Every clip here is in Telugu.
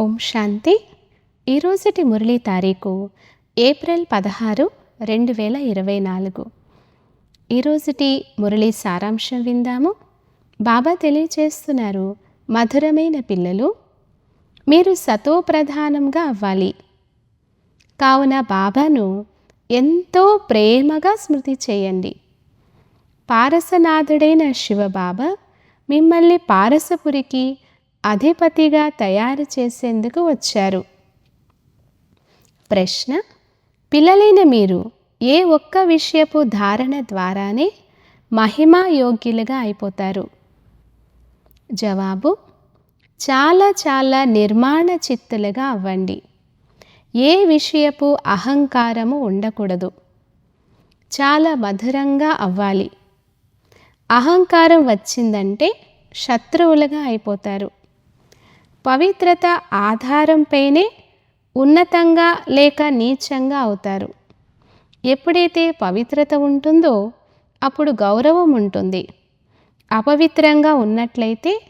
ఓం శాంతి. ఈరోజుటి మురళీ తారీఖు ఏప్రిల్ పదహారు రెండు వేల ఇరవై నాలుగు. ఈరోజుటి మురళీ సారాంశం విందాము. బాబా తెలియచేస్తున్నారు మధురమైన పిల్లలు మీరు సతో ప్రధానంగా అవ్వాలి. కావున బాబాను ఎంతో ప్రేమగా స్మృతి చేయండి. పారసనాథుడైన శివబాబా మిమ్మల్ని పారసపురికి అధిపతిగా తయారు చేసేందుకు వచ్చారు. ప్రశ్న పిల్లలైన మీరు ఏ ఒక్క విషయపు ధారణ ద్వారానే మహిమాయోగ్యులుగా అయిపోతారు? జవాబు చాలా చాలా నిర్మాణ చిత్తులుగా అవ్వండి. ఏ విషయపు అహంకారము ఉండకూడదు. చాలా మధురంగా అవ్వాలి. అహంకారం వచ్చిందంటే శత్రువులుగా అయిపోతారు. పవిత్రత ఆధారంపైనే ఉన్నతంగా లేక నీచంగా అవుతారు. ఎప్పుడైతే పవిత్రత ఉంటుందో అప్పుడు గౌరవం ఉంటుంది. అపవిత్రంగా ఉన్నట్లయితే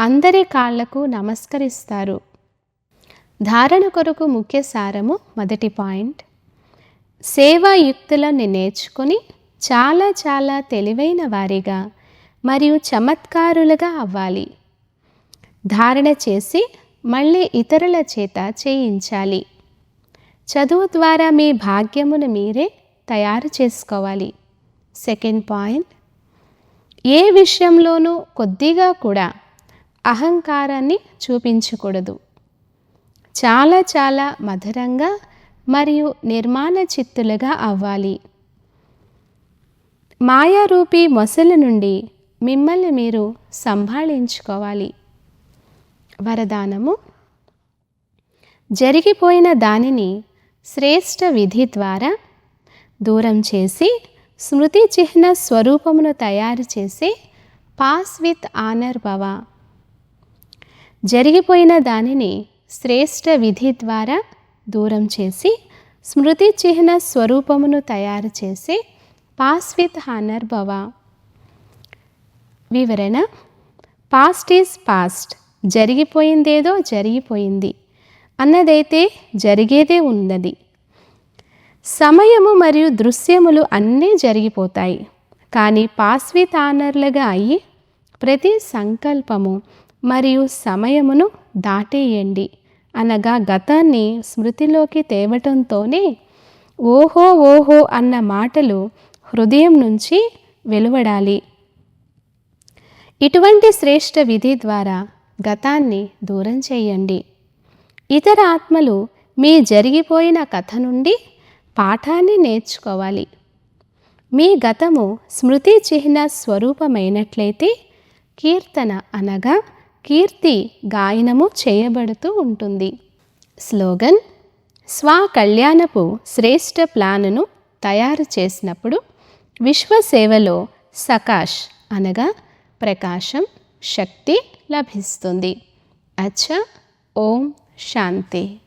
అందరి కాళ్ళకు నమస్కరిస్తారు. ధారణ కొరకు ముఖ్య సారము మొదటి పాయింట్. సేవాయుక్తులను నేర్చుకొని చాలా చాలా తెలివైన వారిగా మరియు చమత్కారులుగా అవ్వాలి. ధారణ చేసి మళ్ళీ ఇతరుల చేత చేయించాలి. చదువు ద్వారా మీ భాగ్యమును మీరే తయారు చేసుకోవాలి. Second point. ఏ విషయంలోనూ కొద్దిగా కూడా అహంకారాన్ని చూపించకూడదు. చాలా చాలా మధురంగా మరియు నిర్మాణ చిత్తులుగా అవ్వాలి. మాయారూపి మొసలి నుండి మిమ్మల్ని మీరు సంభాళించుకోవాలి. వరదానము. జరిగిపోయిన దానిని శ్రేష్ట విధి ద్వారా దూరం చేసి స్మృతి చిహ్న స్వరూపమును తయారు చేసి పాస్ విత్ ఆనర్ భవ. జరిగిపోయిన దానిని శ్రేష్ఠ విధి ద్వారా దూరం చేసి స్మృతి చిహ్న స్వరూపమును తయారు చేసి పాస్ విత్ హానర్ భవ. వివరణ పాస్ట్ ఈజ్ పాస్ట్ జరిగిపోయిందేదో జరిగిపోయింది. అన్నదైతే జరిగేదే ఉన్నది. సమయము మరియు దృశ్యములు అన్నీ జరిగిపోతాయి. కానీ పాస్వి తానర్లుగా అయ్యి ప్రతి సంకల్పము మరియు సమయమును దాటేయండి. అనగా గతాన్ని స్మృతిలోకి తేవటంతోనే ఓహో ఓహో అన్న మాటలు హృదయం నుంచి వెలువడాలి. ఇటువంటి శ్రేష్ఠ విధి ద్వారా గతాన్ని దూరం చేయండి. ఇతర ఆత్మలు మీ జరిగిపోయిన కథ నుండి పాఠాన్ని నేర్చుకోవాలి. మీ గతము స్మృతి చిహ్న స్వరూపమైనట్లయితే కీర్తన అనగా కీర్తి గాయనము చేయబడుతూ ఉంటుంది. స్లోగన్ స్వకళ్యాణపు శ్రేష్ఠ ప్లానును తయారు చేసినప్పుడు విశ్వసేవలో సకాష్ అనగా ప్రకాశం శక్తి లభిస్తుంది. అచ్చ ఓం శాంతి.